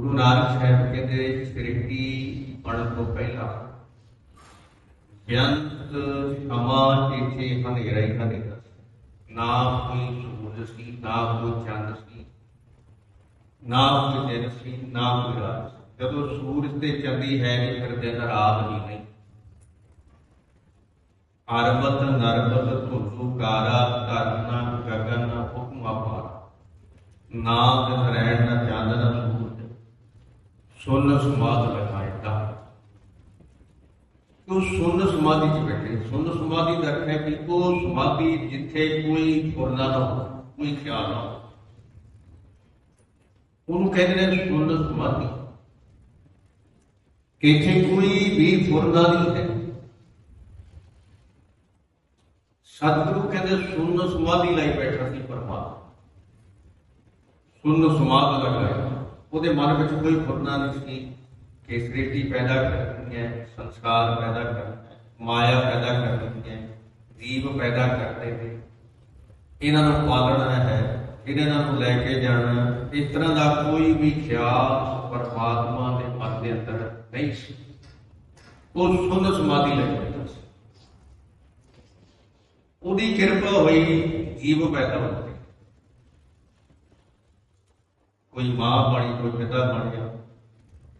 ਗੁਰੂ ਨਾਨਕ ਸਾਹਿਬ ਕਹਿੰਦੇ ਸ੍ਰਿਸ਼ਟੀ ਬਣਨ ਤੋਂ ਪਹਿਲਾਂ ਬੇਅੰਤ ਸਮਾਂ ਇੱਥੇ ਹਨੇਰਾ ਹਨੇਰਾ ਨਾ ਕੋਈ ਸੂਰਜ ਸੀ, ਨਾ ਕੋਈ ਚੰਦ ਸੀ, ਨਾ ਕੋਈ ਦਿਨ ਸੀ, ਨਾ ਕੋਈ ਰਾਤ ਜਦੋਂ ਸੂਰਜ ਤੇ ਚੰਦੀ ਹੈ ਨਹੀਂ ਫਿਰ ਦਿਨ ਰਾਤ ਹੀ ਨਹੀਂ। ਅਰਬਤ ਨਰਬਤ ਧੁਲੂ ਕਾਰਾ ਕਰਨਾ ਗਗਨ ਹੁਕਮ ਅਪਾਰ ਨਾ ਦਿਨ ਰਹਿਣ ਨਾ ਚੰਦ ਨਾ ਸੂਰਜ ਸੁਨ ਸਮਾਦ ਲਗਾਇਤਾ ਉਹ ਸੁਨ ਸਮਾਧੀ ਚ ਬੈਠੇ। ਸੁਨ ਸਮਾਧੀ ਦਾ ਅਰਥ ਹੈ ਕਿ ਉਹ ਸਮਾਧੀ ਜਿੱਥੇ ਕੋਈ ਫੁਰਨਾ ਨਾ ਹੋ ਕੋਈ ਖਿਆਲ ਨਾ ਹੋ ਉਹਨੂੰ ਕਹਿੰਦੇ ਨੇ ਸੁਨ ਸਮਾਧੀ। ਕਿ ਇੱਥੇ ਕੋਈ ਵੀ ਫੁਰਨਾ ਨਹੀਂ ਹੈ। ਸਤਿਗੁਰੂ ਕਹਿੰਦੇ ਸੁਨ ਸਮਾਧੀ ਲਈ ਬੈਠਾ ਸੀ ਪਰਮਾਤਮਾ। ਸੁਨ ਸਮਾਧ ਲਗਾਇਆ ਉਹਦੇ ਮਨ ਵਿੱਚ ਕੋਈ ਫੁਰਨਾ ਨਹੀਂ ਸੀ। ਕਿ ਸ੍ਰਿਸ਼ਟੀ ਪੈਦਾ ਕਰਨੀ ਹੈ, ਸੰਸਕਾਰ ਪੈਦਾ ਕਰਨਾ ਹੈ, ਮਾਇਆ ਪੈਦਾ ਕਰਨੀ ਹੈ ਜੀਵ ਪੈਦਾ ਕਰਦੇ ਨੇ। ਇਹਨਾਂ ਨੂੰ ਪਾਲਣਾ ਹੈ, ਇਹਨਾਂ ਨੂੰ ਲੈ ਕੇ ਜਾਣਾ ਇਸ ਤਰ੍ਹਾਂ ਦਾ ਕੋਈ ਵੀ ਖਿਆਲ ਪਰਮਾਤਮਾ ਦੇ ਮਨ ਦੇ ਅੰਦਰ ਨਹੀਂ ਸੀ। ਉਹ ਸੁੰਦਰ ਸਮਾਧੀ ਲੈ ਬੈਠਾ ਸੀ। ਉਹਦੀ ਕਿਰਪਾ ਹੋਈ, ਜੀਵ ਪੈਦਾ ਹੋ ਗਏ। ਕੋਈ ਮਾਂ ਬਣੀ, ਕੋਈ ਪਿਤਾ ਬਣਿਆ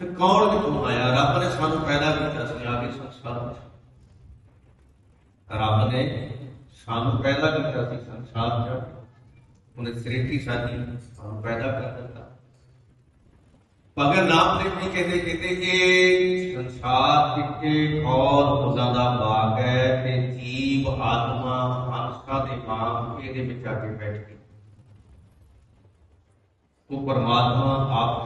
ਫਿਰ ਕੌਣ ਕਿਥੋਂ ਆਇਆ ਰੱਬ ਨੇ ਸਾਨੂੰ ਪੈਦਾ ਕੀਤਾ ਸੀ ਆ ਕੇ ਸੰਸਾਰ ਵਿੱਚ ਰੱਬ ਨੇ ਸਾਨੂੰ ਪੈਦਾ ਕੀਤਾ ਸੀ ਸੰਸਾਰ ਵਿੱਚ ਉਹਨੇ ਸ੍ਰਿਸ਼ਟੀ ਸਾਡੀ ਸਾਨੂੰ ਪੈਦਾ ਕਰ ਦਿੱਤਾ ਭਗਤ ਨਾਮ ਦੇ ਵੀ ਕਹਿੰਦੇ ਕਹਿੰਦੇ ਕਿ ਸੰਸਾਰ ਵਿੱਚ ਬਹੁਤ ਫੁੱਲਾਂ ਦਾ ਬਾਗ ਹੈ ਤੇ ਜੀਵ ਆਤਮਾ ਹੰਸਾਂ ਦੇ ਬਾਗ ਇਹਦੇ ਵਿੱਚ ਆ ਕੇ ਬੈਠ ਗਈ ਉਹ ਪਰਮਾਤਮਾ ਆਪ ਹੀ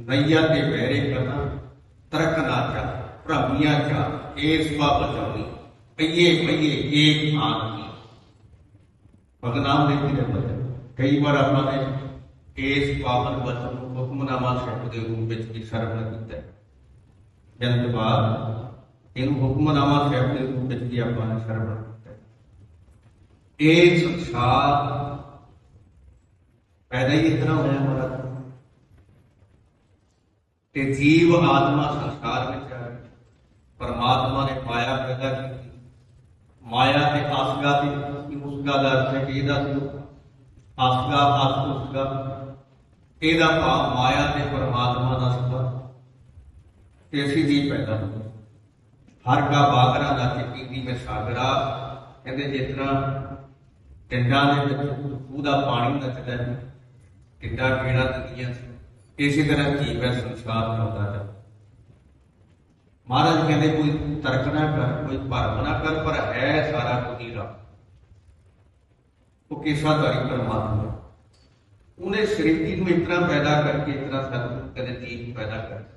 ਨਈਆ ਤੇ ਬਹਿਰੇ ਕਰਨਾ ਤਰਕ ਨਾਚਾ ਭ੍ਰਮੀਆਂ ਚਾ ਏਸ ਵਾ ਬਚਾਉਣੀ ਪਈਏ ਪਈਏ ਏਕ ਆਨ ਕੀ ਭਗਨਾਮ ਦੇ ਕਿਰੇ ਬਚਨ ਕਈ ਵਾਰ ਆਪਾਂ ਨੇ ਇਸ ਪਾਵਨ ਬਚਨ ਨੂੰ ਹੁਕਮਨਾਮਾ ਸ਼ਬਦ ਦੇ ਰੂਪ ਵਿੱਚ ਵੀ ਸਰਵਣ ਕੀਤਾ। ਹੈ ਜਨਤ ਬਾਅਦ ਇਹਨੂੰ ਹੁਕਮਨਾਮਾ ਸ਼ਬਦ ਦੇ ਰੂਪ ਵਿੱਚ ਵੀ ਆਪਾਂ ਨੇ ਸਰਵਣ ਕੀਤਾ। ਹੈ ਇਹ ਸੰਸਾਰ ਪੈਦਾ ਹੀ ਇਸ ਹੋਇਆ, ਮਹਾਰਾਜ। ਤੇ ਜੀਵ ਆਤਮਾ ਸੰਸਾਰ ਵਿੱਚ ਆ ਪਰਮਾਤਮਾ ਨੇ ਮਾਇਆ ਪੈਦਾ ਕੀਤੀ। ਮਾਇਆ ਤੇ ਆਸਗਾ ਤੇ ਉਸਗਾ ਦਾ ਅਰਥ ਹੈ ਕਿ ਇਹਦਾ ਸੀ ਆਸਗਾ ਆਸ ਉਸਗਾ ਇਹਦਾ ਭਾਵ ਮਾਇਆ ਤੇ ਪਰਮਾਤਮਾ ਦਾ ਸੰਬੰਧ ਤੇ ਅਸੀਂ ਜੀ ਪੈਦਾ ਹੋਏ ਹਰ ਕਾ ਬਾਗਰਾ ਦਾ ਚਿੱਤੀ ਵਿੱਚ ਸਾਗਰਾ। ਕਹਿੰਦੇ ਜਿਸ ਤਰ੍ਹਾਂ ਟਿੰਡਾਂ ਦੇ ਵਿੱਚ ਖੂਹ ਦਾ ਪਾਣੀ ਨੱਚਦਾ ਹੈ ਟਿੰਡਾ ਕਿਹੜਾ ਦਿੰਦੀਆਂ ਸੀ اسی طرح کی وہ سنسکار ہوتا ہے مہاراج کہتے کوئی ترک نہ کر، کوئی پرم نہ کر، پر ہے سارا کنیرا وہ کیسا داری پرماتما انہیں شریتی کو اتنا پیدا کر کے اتنا سب کہتے تین پیدا کر کے۔